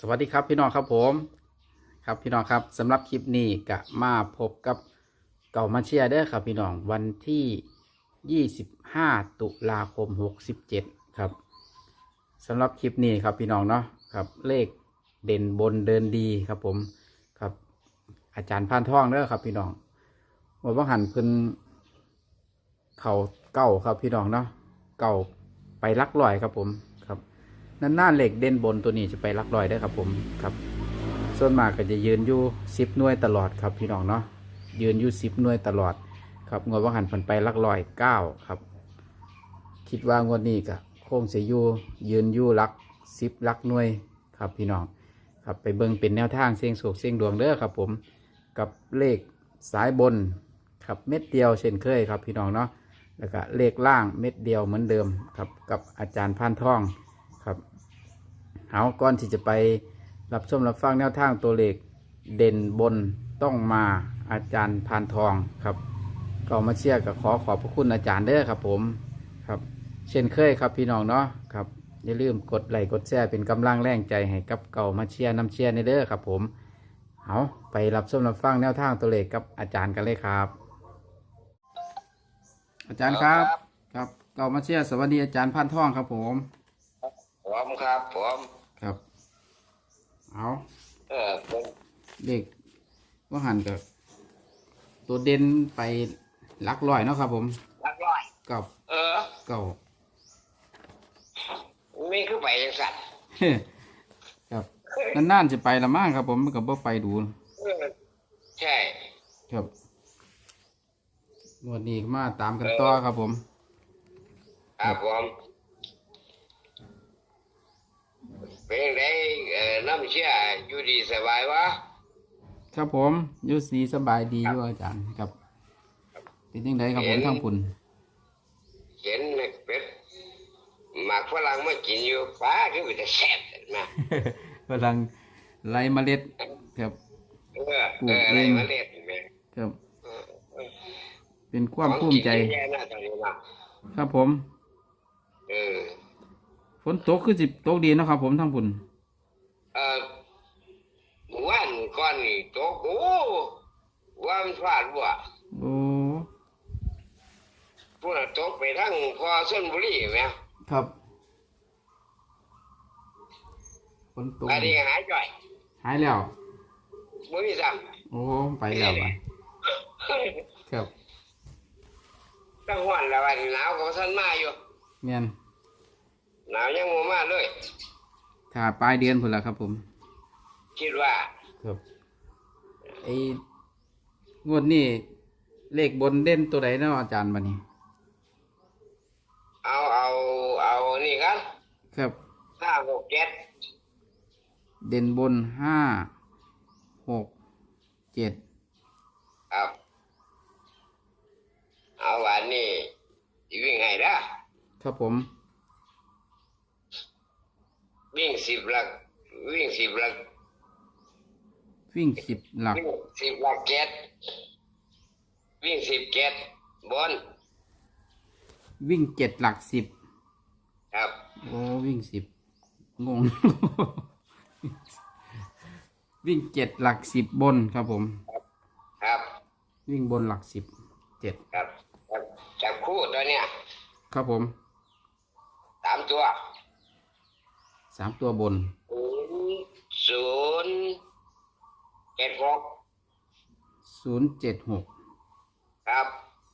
สวัสดีครับพี่น้องครับผม ครับพี่น้องครับสำหรับคลิปนี้ก็มาพบกับเก่ามาเชียร์เด้อครับพี่น้องวันที่ 25 ตุลาคม 67 ครับสำหรับคลิปนี้ครับพี่น้องเนาะครับเลขเด่นบนเดินดีครับผมครับอาจารย์พานท่องเด้อครับพี่น้องว่าว่าหันเพิ่นเข่าเก่าครับพี่น้องเนาะเก่าไปลักลอยครับผม นั่นหน้าเหล็กเด่นบนตัวนี้จะไปลักลอยได้ครับผมครับ ส่วนมากก็จะยืนอยู่สิบหน่วยตลอดครับพี่น้องเนาะยืนอยู่สิบหน่วยตลอด ครับงวดว่าหันผันไปลักลอยเก้าครับ คิดว่างวดนี้ก็คงจะยู่ยืนอยู่ลักสิบลักหน่วยครับพี่น้องครับไปเบิ่งเป็นแนวทางเสียงโศกเสียงดวงเด้อครับ ผมกับเลขสายบนครับเม็ดเดียวเช่นเคยครับพี่น้องเนาะแล้วก็เลขล่างเม็ดเดียวเหมือนเดิมครับกับอาจารย์พานทอง ครับเอาก่อนที่จะไปรับชมรับฟังแนวทางตัวเลขเด่นบนต้องมาอาจารย์พานทองครับก็มาเชียร์กับขอขอบพระคุณอาจารย์เด้อครับผมครับ เช่นเคยครับพี่น้องเนาะครับอย่าลืมกดไลค์กดแชร์เป็นกำลังแรงใจให้กับเก่ามาเชียร์น้ำเชียร์ในเด้อครับผมเอาไปรับชมรับฟังแนวทางตัวเลขกับอาจารย์กันเลยครับ อาจารย์ครับ ครับเก่ามาเชียร์สวัสดีอาจารย์พานทองครับผม ผมครับผมครับ เอาเออผมเด็กว่าหันกับตัวเด่นไปหลักร้อยเนาะครับ ผมรักร้อยกับเออเก่า มีคือไปยังสัตว์ครับนานๆจะไปละมั่งครับ ผมมันกับบ่ไปดู เออใช่ครับงวันนี้ก็มาตามกันต่อครับผม ครับผม เป็นไงเอ่อน้ำเชื่ออยู่ดีสบายวะครับผมอยุสีสบายดีอยู่อาจารย์ครับเป็นยังไงครับผมทั้งปุ่นเห็นเป็ดหมากฝรั่งมากินอยู่ป้าคือมันจะแซ่บนะกำลังไล่เมล็ดครับ เออเอออะไรมาเล็ดแม่ครับเออเออเป็นความภูมิใจ ของกินเยอะแย่นะตอนนี้นะครับผม เออ ฝนตกคือสิตกดีเนาะครับ ผมทั้งปุ่นเออหมู่บ้านก้อนนี่ตกโอ้ว่ามันฟาดบ่ โอ้พวกนั้นตกไปทั้งพอส้นบุรีไหมครับฝนตกอันนี้หายจ่อยหายแล้ว บ่มีซ้โอ้ไปแล้วไปำครับตั้งวันแล้ววันหนาวก็บ่ทันมาอยู่ เมียน หนาวยังบ่มาเลย ถ้าปลายเดือนพุ่นละครับ ผมคิดว่าครับไอ้งวดนี้เลขบนเด่นตัวใดเนาะอาจารย์บันนี้ เอาเอาเอานี่กันครับ ห้าหกเจ็ดเด่นบนห้าหกเจ็ดครับ เอาวันนี้สิวิ่งให้ด้ะครับผม วิ่งสิบหลัก วิ่งสิบหลัก วิ่งสิบหลักวิ่งสิบหลักเจ็ดวิ่งสิบเจ็ดบนวิ่งเจ็ดหลักสิบครับโอ้วิ่งสิบงง วิ่งเจ็ดหลักสิบบนครับผม ครับ วิ่งบนหลักสิบเจ็ดครับครับจับคู่ตัวเนี้ยครับผม สามตัว สามตัวบนศูนย์ศูนย์เจ็ดหกศูนย์เจ็ดหกครับ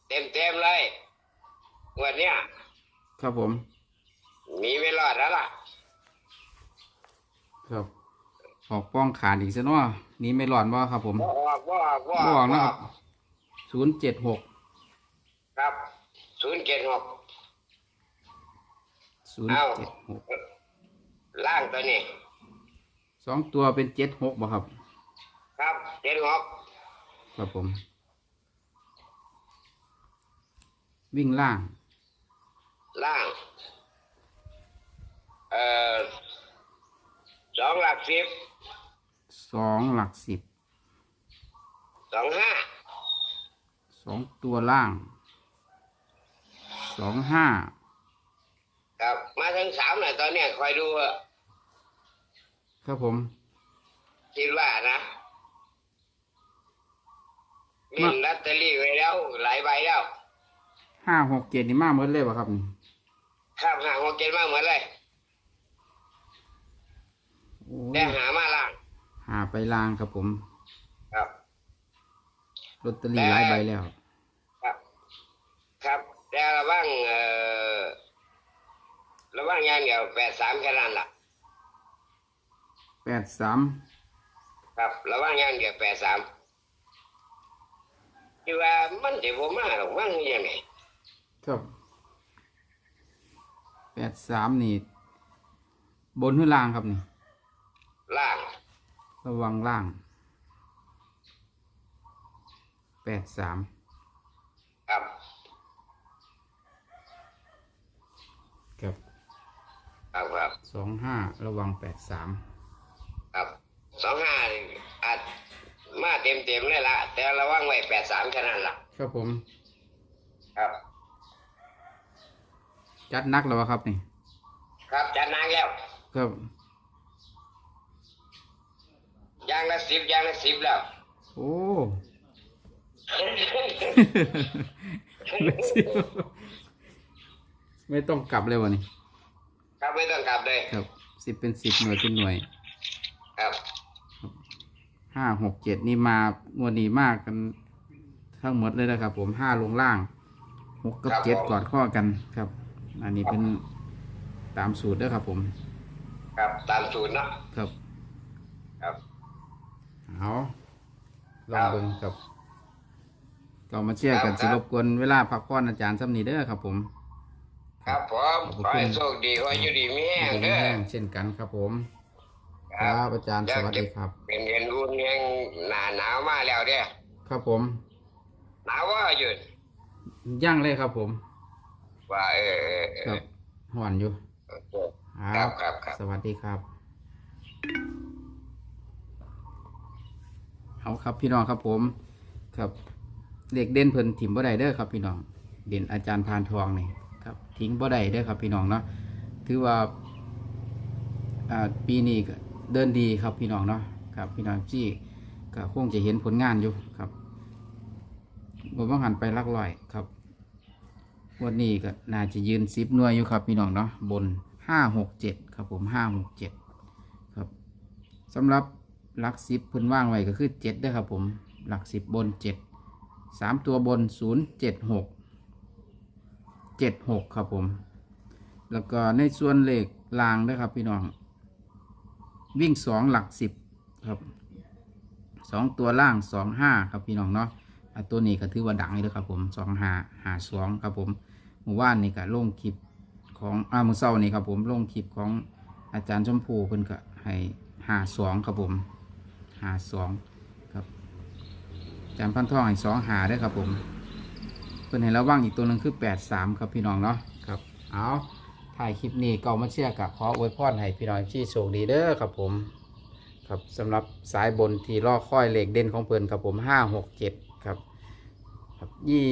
เต็มเต็มๆเลยงวันเนี้ยครับผม มีเวลาแล้วล่ะ ครับออกป้องขาดอีกซะเนาะหนี้ไม่หลอนบ่ครับผมบ่ออกบ่ออกบ่บ่ออกนะครับศูนย์เจ็ดหกครับศูนย์เจ็ดหกศูนย์เอ้าเจ็ดหก ล่างตัวนี้ สองตัวเป็นเจ็ดหกบ่ครับ ครับเจ็ดหกครับผม วิ่งล่าง ล่าง เอ่อสองหลักสิบสองหลักสิบสองห้าสองตัวล่างสองห้า ครับ มาถึงสามหน่อยตอนเนี้ยคอยดูเถอะครับผม คิดว่านะมีลอตเตอรี่ไว้แล้ว หลายใบแล้ว ห้าหกเจ็ดนี่มากหมดเลยป่ะครับนี่ข้ามหาหัวเกณฑ์มาเหมือนเลยโอ้แต่หามาล่าง หาไปลางครับผมครับ ลอตเตอรี่หลายใบแล้ว ครับ ครับแต่ระว่างเอ่อระ ว่างอยางเดียวแปดสามแค่นั้นล่ะ แปดสามครับระว่างอยางเดียวแปดสามคือว่ามันจะบ่มาหรอกว่างยังไงครับแปดสามนี่ บนหรือล่างครับนี่ ล่างระวังล่างแปดสาม ครับ ครับ ครับครับสองห้าระวังแปดสามครับสองห้าอาจมาเต็มเต็มๆเลยละแต่ระว่างไว้แปดสามแค่นั้นล่ะครับผม ครับ จัดนักแล้ววะครับนี่ ครับจัดนางแล้ว ครับยางละสิบยางละสิบแล้ว โอ้ไม่ต้องกลับเลยวะนี่ ครับไม่ต้องกลับเลยครับสิบเป็นสิบหน่วยเป็นหน่วยครับห้าหกเจ็ดนี่มางวดนี้มากกัน ทั้งหมดเลยนะครับผมห้าลงล่างหกกับเจ็ดกอดข้อกันครับ อันนี้เป็นตามสูตรเด้วยครับผม ครับตามสูตรเนาะครับ ครับเอาลองเบิ่งครับก็มาเชื่อกันครับสิรบกวนเวลาพักผ่อนอาจารย์ซ้ำนี้เด้อครับผม ครับผมขอบคุณขอให้โชคดีขอให้อยู่ดีมีแห้งขอบคุณเด้อแห้งเช่นกันครับผม ครับอาจารย์สวัสดีครับ เป็นเงินรุ่นแห้งหนาหนาวมาแล้วเด้อครับผม หนาวว่าอยู่ย่างเลยครับผม ว่าเออเออเอครัอบห่อนอยู่ครับครับครับ สวัสดีครับเอาครับพี่น้องครับผมครับเลขเด่นเพิ่นถิ่มบ่ได้เด้อครับพี่น้อง เด่นอาจารย์พานทองนี่ครับ ทิ้งบ่ได้เด้อครับพี่น้องเนาะถือว่าปีนี้เดินดีครับพี่น้องเนาะครับพี่น้องที่ก็คงจะเห็นผลงานอยู่ครับบ่ต้องหันไปลักลอยครับวันนี้ก็น่าจะยืนซิปหน่วยอยู่ครับพี่น้องเนาะบนห้าหกเจ็ดครับผมห้าหกเจ็ดครับสำหรับหลักสิบพิ่นว่างไว้ก็คือเจ็ดด้อครับผมหลักสิบบนเจ็ดสามตัวบนศูนย์เจ็ดหก เจ็ดหกครับผม แล้วก็ในส่วนเลขลางนะครับพี่น้อง วิ่งสองหลักสิบครับสองตัวล่างสองห้าครับพี่น้องเนาะะตัวนี้ก็ถือว่าดังเลยครับผมสองหาหาสองครับผมเมื่อวานนี่ก็ลงคลิปของอ่ามือเช้านี่ครับผมลงคลิปของอาจารย์ชมพูเพิ่นก็ให้หาสองครับผมหาสองครับอาจารย์พันท่องให้สองหาได้ครับผม เพิ่นให้ระวังอีกตัวหนึงคือแปดสามครับพี่น้องเนาะครับเอาถ่ายคลิปนี้ก็เอามาเชื่อกับขออวยพรให้พี่น้องที่โชคดีเด้อครับผมครับสำหรับสายบนที่ล่อค่อยเหล็กเด่นของเพิ่นครับผมห้าหกเจ็ดครับครับยี่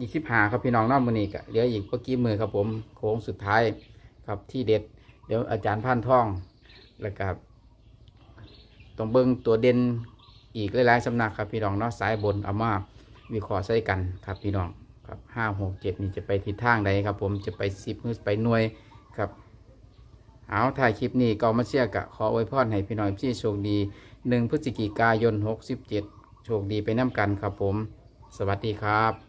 ยี่สิบห้าครับพี่น้องเน้องมือนี้ก็เหลืออีกเมื่อกี้มือครับผมโค้งสุดท้ายครับที่เด็ดเดี๋ยวอาจารย์พันท่องแล้วก็ต้องเบิ้งตัวเด่นอีกหลายๆสำนักครับพี่น้องเนาะสายบนเอามา วิเคราะห์ใส่กันครับพี่น้องครับห้าหกเจ็ดนี่จะไปทิศทางใดครับ ผมจะไปสิบหรือไปหน่วยครับเอาถ่ายคลิปนี้ก็มาเชียร์กะขออวยพรให้พี่น้องที่โชคดีหนึ่งพฤศจิกายนหกสิบเจ็ดโชคดีไปน้ำกันครับผม สวัสดีครับ